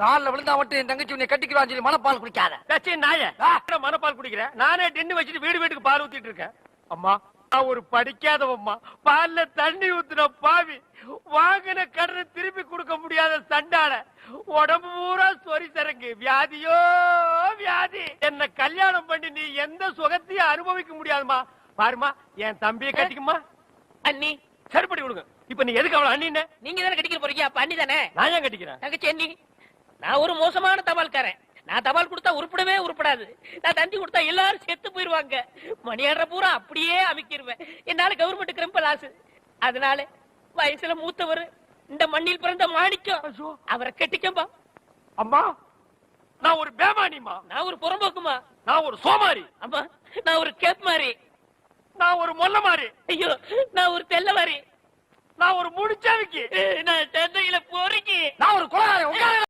கால்ல விழுந்தா மட்டும் என் தங்கச்சி உன்னை கட்டிக்குவான்னு சொல்லி மனப்பால் குடிக்காத. தச்சே நாய மனப்பால் குடிக்கிறேன் நானே டென்னு வச்சுட்டு வீடு வீட்டுக்கு பால் ஊத்திட்டு இருக்கேன். அம்மா நான் ஒரு படிக்காதவம்மா. பால்ல தண்ணி ஊத்துன பாவி. வாங்கின கடனை திருப்பி கொடுக்க முடியாத சண்டால உடம்பு பூரா சொறி சரங்கு. வியாதியோ வியாதி. என்ன கல்யாணம் பண்ணி நீ எந்த சுகத்தையும் அனுபவிக்க முடியாதுமா பாருமா என் தம்பியை கட்டிக்குமா அண்ணி. சரிப்படி கொடுங்க. இப்ப நீ எதுக்கு அவளை அண்ணின்னு? நீங்க தானே கட்டிக்க போறீங்க. அப்ப அண்ணி தானே? நான் ஏன் கட்டிக்கிறேன்? தங்கச்சி அண்ணி. நான் ஒரு மோசமான தபால்காரன். நான் தபால் கொடுத்தா உருப்படவே உருப்படாது. நான் தந்தி கொடுத்தா எல்லாரும் செத்து போயிருவாங்க. மணியாடுற பூரா அப்படியே அமைக்கிருவேன். என்னால கவர்மெண்ட் கிரம்ப லாஸ் அதனால வயசுல மூத்தவர் இந்த மண்ணில் பிறந்த மாணிக்கம். அவரை கட்டிக்கம்பா அம்மா நான் ஒரு பேமானிமா நான் ஒரு புறம்போக்குமா? நான் ஒரு சோமாரி. அம்மா நான் ஒரு கேப் மாதிரி நான் ஒரு மொல்ல மாறி. ஐயோ நான் ஒரு தெல்ல மாதிரி நான் ஒரு முடிச்சாவிக்கு